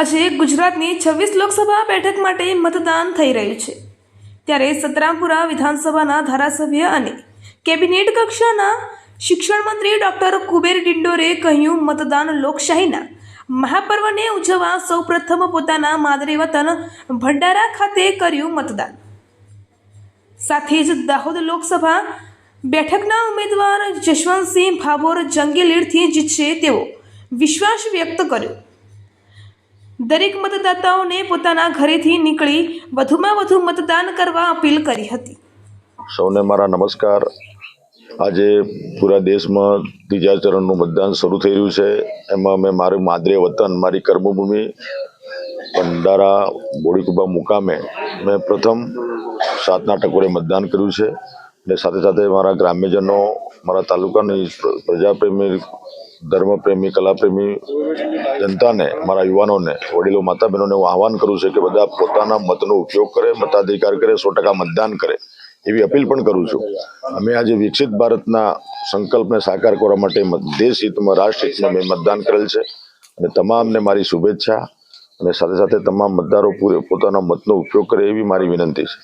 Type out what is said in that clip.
આજે ગુજરાતની છવ્વીસ લોકસભા બેઠક માટે મતદાન થઈ રહ્યું છે. ત્યારે સતરામપુરા વિધાનસભાના ધારાસભ્ય અને કેબિનેટ કક્ષાના શિક્ષણ મંત્રી ડોક્ટર કુબેર ડિંડોરે કહ્યું, મતદાન લોકશાહીના મહાપર્વને ઉજવવા સૌપ્રથમ પોતાના માદરે વતન ભંડારા ખાતે કર્યું મતદાન. સાથે જ દાહોદ લોકસભા બેઠકના ઉમેદવાર જશવંતસિંહ ભાભોર જંગી લીડથી જીતશે તેવો વિશ્વાસ વ્યક્ત કર્યો. દરેક મતદાતાઓને પોતાના ઘરેથી નીકળી વધુમાં વધુ મતદાન કરવા અપીલ કરી હતી. સૌને મારા નમસ્કાર. આજે પૂરા દેશમાં ત્રીજા ચરણનું મતદાન શરૂ થઈ રહ્યું છે. એમાં મેં મારું માદરે વતન, મારી કર્મભૂમિ, ભંડારા, બોડીકુબા મુકામે મેં પ્રથમ સાતના ટકોરે મતદાન કર્યું છે. અને સાથે સાથે મારા ગ્રામ્યજનો, મારા તાલુકાની પ્રજાપ્રેમી, ધર્મપ્રેમી, કલાપ્રેમી જનતાને, મારા યુવાનોને, વડીલો માતા બહેનોને હું આહવાન કરું છું કે બધા પોતાના મતનો ઉપયોગ કરે, મતાધિકાર કરે, સો મતદાન કરે, એવી અપીલ પણ કરું છું. અમે આજે વિકસિત ભારતના સંકલ્પને સાકાર કરવા માટે દેશ હિતમાં, રાષ્ટ્ર હિતમાં મેં મતદાન કરેલ છે. અને તમામને મારી શુભેચ્છા અને સાથે સાથે તમામ મતદારો પૂરે પોતાના મતનો ઉપયોગ કરે એવી મારી વિનંતી છે.